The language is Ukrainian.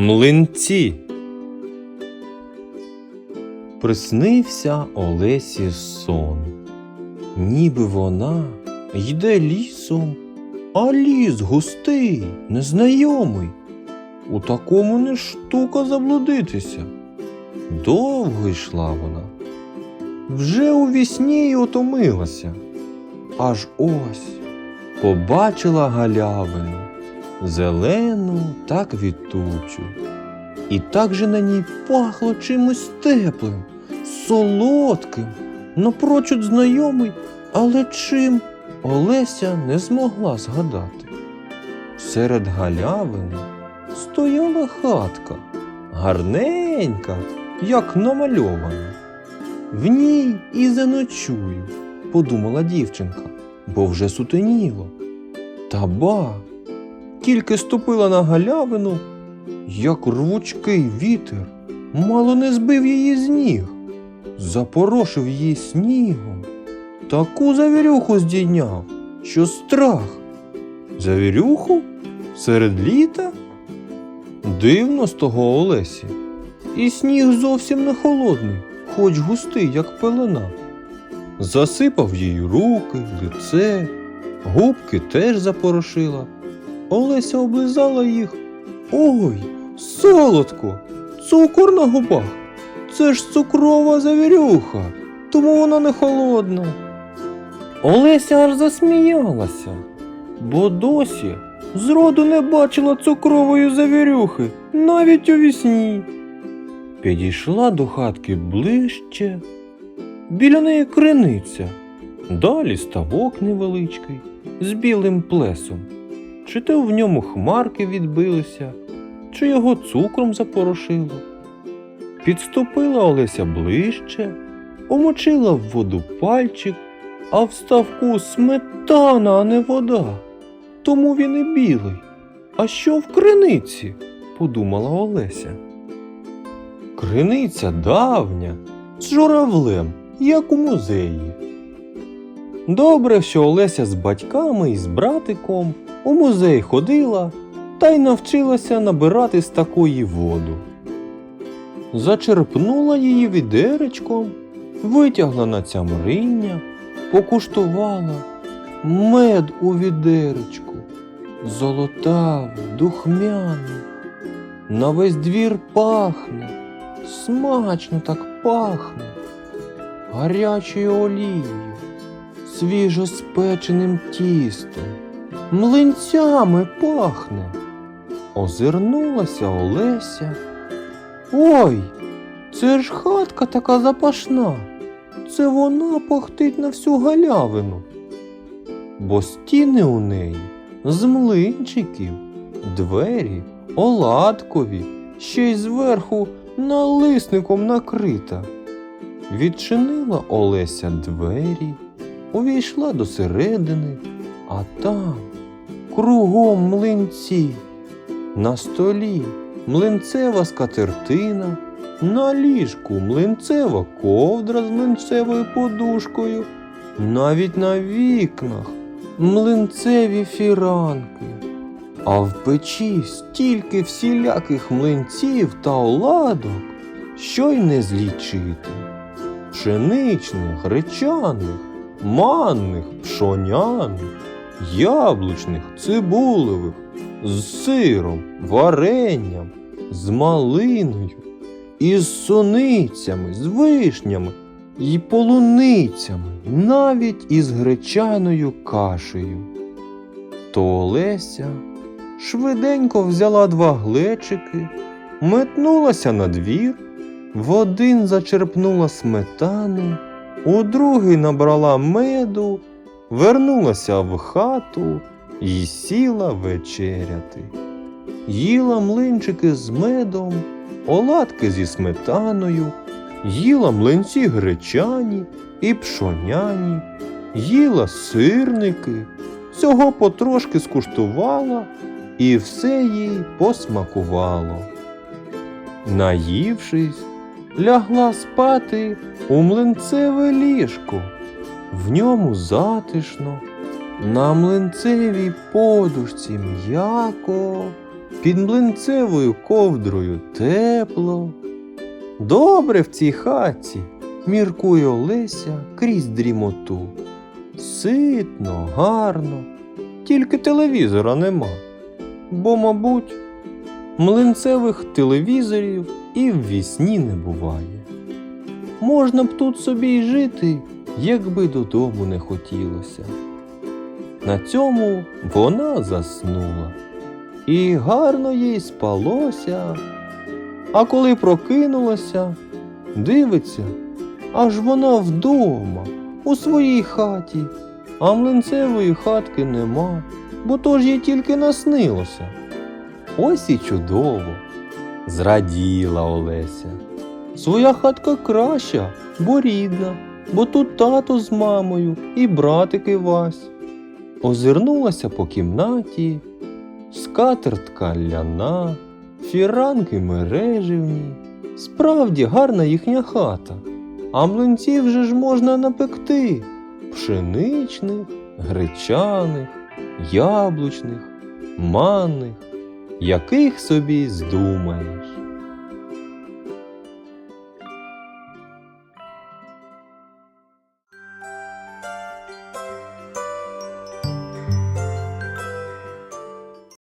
Млинці. Приснився Олесі сон, ніби вона йде лісом, а ліс густий, незнайомий. У такому не штука заблудитися. Довго йшла вона. Вже у вісні й отомилася. Аж ось побачила галявину, зелену та квітучу. І так же на ній пахло чимось теплим, солодким, напрочуд знайомий, але чим Олеся не змогла згадати. Серед галявини стояла хатка, гарненька, як намальована. В ній і заночую, подумала дівчинка, бо вже сутеніло. Та ба, тільки ступила на галявину, як рвучкий вітер, мало не збив її з ніг, запорошив її снігом, таку завірюху здійняв, що страх. Завірюху? Серед літа? Дивно з того Олесі. І сніг зовсім не холодний, хоч густий, як пелена. Засипав їй руки, лице, губки теж запорошила. Олеся облизала їх. Ой, солодко! Цукор на губах. Це ж цукрова завірюха, тому вона не холодна. Олеся аж засміялася, бо досі зроду не бачила цукрової завірюхи, навіть у вісні. Підійшла до хатки ближче. Біля неї криниця, далі ставок невеличкий з білим плесом. Чи то в ньому хмарки відбилися, чи його цукром запорошило. Підступила Олеся ближче, омочила в воду пальчик, а в ставку сметана, а не вода. Тому він і білий. А що в криниці? подумала Олеся. Криниця давня, з журавлем, як у музеї. Добре, що Олеся з батьками і з братиком у музей ходила та й навчилася набирати з такої воду. Зачерпнула її відеречком, витягла на цямриння, покуштувала мед у відеречку, золотавий, духмяний. На весь двір пахне, смачно так пахне, гарячою олією, свіжо спеченим тістом, млинцями пахне. Озирнулася Олеся. Ой, це ж хатка така запашна. Це вона пахтить на всю галявину. Бо стіни у неї з млинчиків, двері оладкові, ще й зверху налисником накрита. Відчинила Олеся двері, увійшла до середини, а там кругом млинці. На столі млинцева скатертина, на ліжку млинцева ковдра з млинцевою подушкою, навіть на вікнах млинцеві фіранки. А в печі стільки всіляких млинців та оладок, що й не злічити. Пшеничних, гречаних, манних, пшоняних, яблучних, цибулевих, з сиром, варенням, з малиною, із суницями, з вишнями і полуницями, навіть із гречаною кашею. То Олеся швиденько взяла два глечики, метнулася на двір, в один зачерпнула сметани, у другий набрала меду, вернулася в хату і сіла вечеряти. Їла млинчики з медом, оладки зі сметаною, їла млинці гречані і пшоняні, їла сирники, всього потрошки скуштувала, і все їй посмакувало. Наївшись, лягла спати у млинцеве ліжко. В ньому затишно, на млинцевій подушці м'яко під млинцевою ковдрою тепло. Добре в цій хаті, міркує Олеся крізь дрімоту. Ситно, гарно, тільки телевізора нема. Бо, мабуть, млинцевих телевізорів і в вісні не буває. Можна б тут собі й жити, якби додому не хотілося. На цьому вона заснула, і гарно їй спалося. А коли прокинулася, дивиться, аж вона вдома, у своїй хаті, а млинцевої хатки нема, бо то ж їй тільки наснилося. Ось і чудово, зраділа Олеся. Своя хатка краща, бо рідна, бо тут тато з мамою і братики Вась. Озирнулася по кімнаті, скатертка ляна, фіранки мереживні. Справді гарна їхня хата, а млинців же ж можна напекти пшеничних, гречаних, яблучних, манних, яких собі здумаєш.